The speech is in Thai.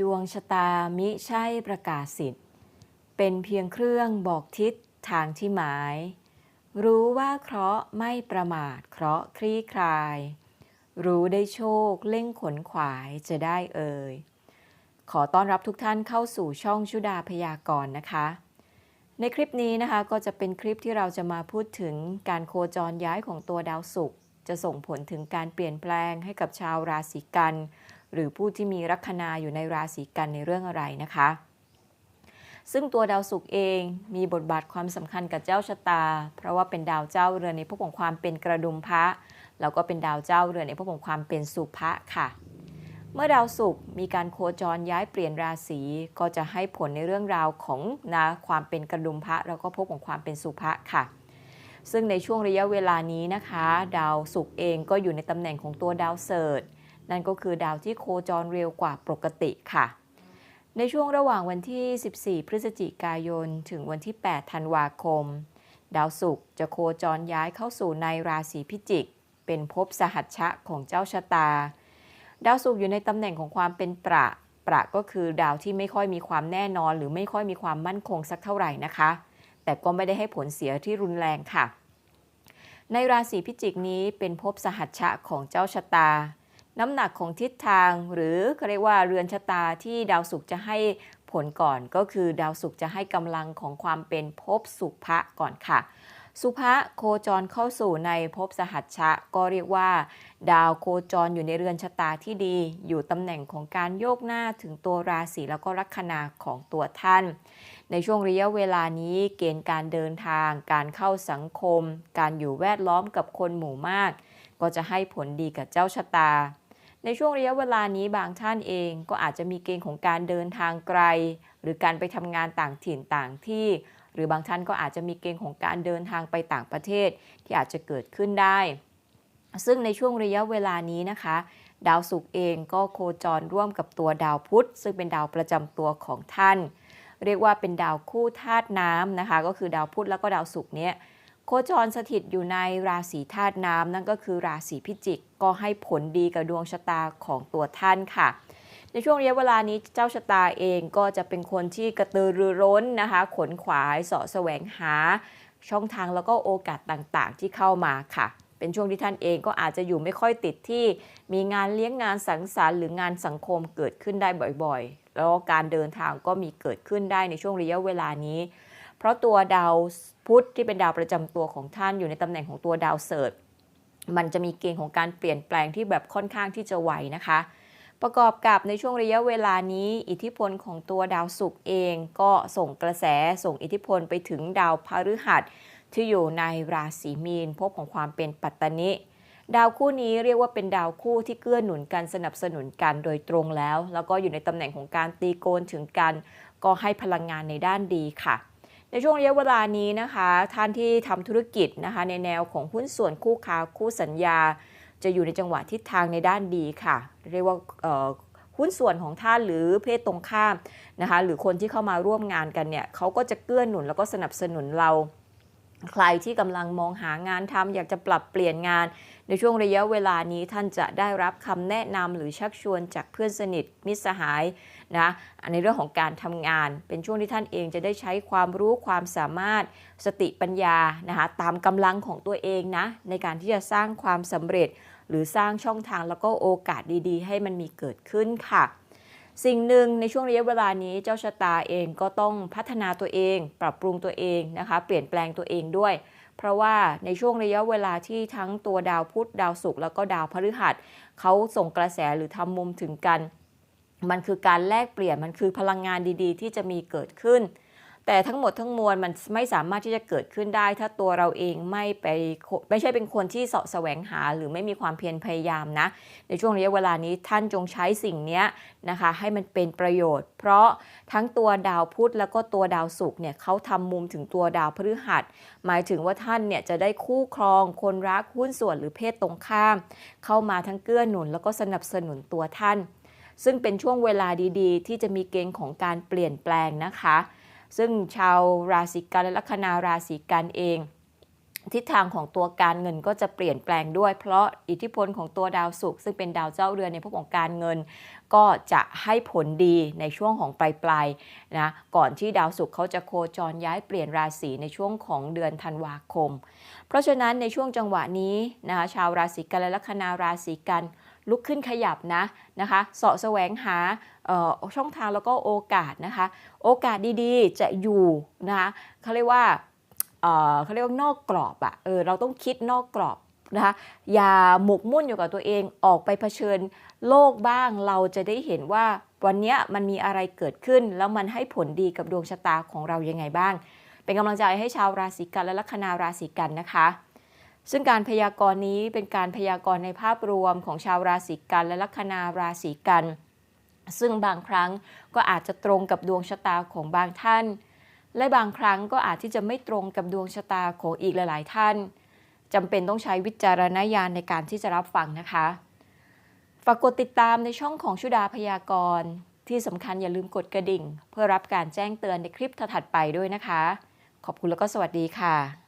ดวงชะตามิใช่ประกาศสิทธิ์ เป็นเพียงเครื่องบอกทิศทางที่หมาย รู้ว่าเคราะห์ไม่ประมาทเคราะห์คลี่คลาย รู้ได้โชคเล่งขนขวายจะได้เอ่ย ขอต้อนรับทุกท่านเข้าสู่ช่องชุดาพยากรณ์นะคะ ในคลิปนี้นะคะก็จะเป็นคลิปที่เราจะมาพูดถึงการโคจรย้ายของตัวดาวศุกร์จะส่งผลถึงการเปลี่ยนแปลงให้กับชาวราศีกัน หรือผู้ที่มีลัคนาอยู่ในราศีกันในเรื่องอะไรนะคะ ซึ่งตัวดาวศุกร์เองมีบทบาทความสำคัญกับเจ้าชะตา เพราะว่าเป็นดาวเจ้าเรือนในภพของความเป็นกระดุมพระแล้วก็เป็นดาวเจ้าเรือนในภพของความเป็นสุภะค่ะเมื่อดาวศุกร์มีการโคจรย้ายเปลี่ยนราศีก็จะให้ผลในเรื่องราวของนะความเป็นกระดุมพระแล้วก็ภพของความเป็นสุภะค่ะ ซึ่งในช่วงระยะเวลานี้นะคะ ดาวศุกร์เองก็อยู่ในตำแหน่งของตัวดาวเสิร์ นั่นก็คือดาวที่โคจรเร็วกว่าปกติค่ะ ในช่วงระหว่างวันที่ 14 พฤศจิกายน ถึงวันที่ 8 ธันวาคม ดาวศุกร์จะโคจรย้ายเข้าสู่ในราศีพิจิก เป็นภพสหัชชะของเจ้าชะตา ดาวศุกร์อยู่ในตำแหน่งของความเป็นประ ประก็คือดาวที่ไม่ค่อยมีความแน่นอน หรือไม่ค่อยมีความมั่นคงสักเท่าไหร่นะคะ แต่ก็ไม่ได้ให้ผลเสียที่รุนแรงค่ะ ในราศีพิจิกนี้เป็นภพสหัชชะของเจ้าชะตา น้ำหนักของทิศทางหรือเขาเรียกว่าเรือนชะตาที่ดาวศุกร์จะให้ผลก่อนก็คือดาวศุกร์จะให้กำลังของความเป็นภพสุภะก่อนค่ะ สุภะโคจรเข้าสู่ในภพสหัชชะ ก็เรียกว่า ดาวโคจรอยู่ในเรือนชะตาที่ดี อยู่ตำแหน่งของการโยกหน้าถึงตัวราศีแล้วก็ลัคนาของตัวท่าน ในช่วงระยะเวลานี้เกณฑ์การเดินทาง การเข้าสังคม การอยู่แวดล้อมกับคนหมู่มาก ก็จะให้ผลดีกับเจ้าชะตา ในช่วงระยะเวลานี้บางท่านเองก็อาจจะมีเกณฑ์ของการเดินทางไกล หรือการไปทำงานต่างถิ่นต่างที่ หรือบางท่านก็อาจจะมีเกณฑ์ของการเดินทางไปต่างประเทศที่อาจจะเกิดขึ้นได้ ซึ่งในช่วงระยะเวลานี้นะคะ ดาวศุกร์เองก็โคจรร่วมกับตัวดาวพุธ ซึ่งเป็นดาวประจำตัวของท่าน เรียกว่าเป็นดาวคู่ธาตุน้ำนะคะ ก็คือดาวพุธแล้วก็ดาวศุกร์เนี้ย โคจรสถิตอยู่ในราศีธาตุน้ำนั่นก็คือราศีพิจิก ก็ให้ผลดีกับดวงชะตาของตัวท่านค่ะ ในช่วงระยะเวลานี้เจ้าชะตาเองก็จะเป็นคนที่กระตือรือร้นนะคะ ขนขวายเสาะแสวงหา ช่องทางแล้วก็โอกาสต่างๆ ที่เข้ามาค่ะ เป็นช่วงที่ท่านเองก็อาจจะอยู่ไม่ค่อยติดที่ มีงานเลี้ยงงานสังสรรค์หรืองานสังคมเกิดขึ้นได้บ่อยๆ แล้วการเดินทางก็มีเกิดขึ้นได้ในช่วงระยะเวลานี้ ราะตัวดาวพุธที่เป็นดาวประจำตัวของท่านอยู่ในตำแหน่งของตัวดาวเสิร์ชมันจะมีเกณฑ์ของการเปลี่ยนแปลงที่แบบค่อนข้างที่จะไวนะคะ ประกอบกับในช่วงระยะเวลานี้ อิทธิพลของตัวดาวศุกร์เองก็ส่งกระแสส่งอิทธิพลไปถึงดาวพฤหัสที่อยู่ในราศีมีนภพของความเป็นปัตตนิ ดาวคู่นี้เรียกว่าเป็นดาวคู่ที่เกื้อหนุนกันสนับสนุนกันโดยตรงแล้ว แล้วก็อยู่ในตำแหน่งของการตีโกนถึงกัน ก็ให้พลังงานในด้านดีค่ะ ในช่วงระยะเวลานี้นะคะท่านที่ทำธุรกิจนะคะในแนวของหุ้นส่วนคู่ค้าคู่สัญญา จะอยู่ในจังหวะทิศทางในด้านดีค่ะ เรียกว่าหุ้นส่วนของท่านหรือเพศตรงข้ามนะคะหรือคนที่เข้ามาร่วมงานกันเนี่ยเขาก็จะเกื้อหนุนแล้วก็สนับสนุนเรา ใครที่กำลังมองหางานทำอยากจะปรับเปลี่ยนงาน ในช่วงระยะเวลานี้ท่านจะได้รับคำแนะนำหรือชักชวนจากเพื่อนสนิทมิตรสหายนะในเรื่องของการทำงาน เป็นช่วงที่ท่านเองจะได้ใช้ความรู้ความสามารถสติปัญญานะคะตามกำลังของตัวเองนะในการที่จะสร้างความสำเร็จ หรือสร้างช่องทางแล้วก็โอกาสดีๆ ให้มันมีเกิดขึ้นค่ะ สิ่งหนึ่งในช่วงระยะเวลานี้เจ้าชะตาเองก็ต้องพัฒนาตัวเอง ปรับปรุงตัวเองนะคะ เปลี่ยนแปลงตัวเองด้วย เพราะว่าในช่วงระยะเวลาที่ทั้งตัวดาวพุธดาวศุกร์แล้วก็ดาวพฤหัสเขาส่งกระแสหรือทำมุมถึงกัน มันคือการแลกเปลี่ยนมันคือพลังงานดีๆ ที่จะมีเกิดขึ้น แต่ทั้งหมดทั้งมวลมันไม่สามารถที่จะเกิดขึ้นได้ ถ้าตัวเราเองไม่ไปไม่ใช่เป็นคนที่เสาะแสวงหา หรือไม่มีความเพียรพยายามนะ ในช่วงระยะเวลานี้ท่านจงใช้สิ่งนี้นะคะ ให้มันเป็นประโยชน์ เพราะทั้งตัวดาวพุธแล้วก็ตัวดาวศุกร์เนี่ยเขาทำมุมถึงตัวดาวพฤหัส หมายถึงว่าท่านเนี่ยจะได้คู่ครอง คนรักหุ้นส่วนหรือเพศตรงข้าม เข้ามาทั้งเกื้อหนุน แล้วก็สนับสนุนตัวท่าน ซึ่งเป็นช่วงเวลาดีๆ ที่จะมีเกณฑ์ของการเปลี่ยนแปลงนะคะ ซึ่งชาวราศีกันและลัคนาราศีกันเอง ทิศทางของตัวการเงินก็จะเปลี่ยนแปลงด้วย เพราะอิทธิพลของตัวดาวศุกร์ซึ่งเป็นดาวเจ้าเรือนในพวกของการเงิน ก็จะให้ผลดีในช่วงของปลายปลายๆนะก่อนที่ดาวศุกร์เขาจะโคจรย้ายเปลี่ยนราศีในช่วงของเดือนธันวาคม เพราะฉะนั้นในช่วงจังหวะนี้นะคะชาวราศีกันและลัคนาราศีกัน ลุกขึ้นขยับนะนะคะเสาะแสวงหาช่องทางแล้วก็โอกาสนะคะ โอกาสดีๆจะอยู่นะคะเขาเรียกว่าเขาเรียกว่านอกกรอบอะเออเราต้องคิดนอกกรอบนะคะอย่าหมกมุ่นอยู่กับตัวเองออกไปเผชิญโลกบ้างเราจะได้เห็นว่าวันนี้มันมีอะไรเกิดขึ้น แล้วมันให้ผลดีกับดวงชะตาของเรายังไงบ้าง เป็นกำลังใจให้ชาวราศีกันและลัคนาราศีกันนะคะ ซึ่งการพยากรณ์นี้เป็นการพยากรณ์ในภาพรวมของชาวราศีกันและลัคนาราศีกัน ซึ่งบางครั้งก็อาจจะตรงกับดวงชะตาของบางท่าน และบางครั้งก็อาจที่จะไม่ตรงกับดวงชะตาของอีกหลาย ๆ ท่านจำเป็นต้องใช้วิจารณญาณในการที่จะรับฟังนะคะฝากกดติดตามในช่องของชุดาพยากรณ์ ที่สำคัญอย่าลืมกดกระดิ่ง เพื่อรับการแจ้งเตือนในคลิปถัดไปด้วยนะคะ ขอบคุณแล้วก็สวัสดีค่ะ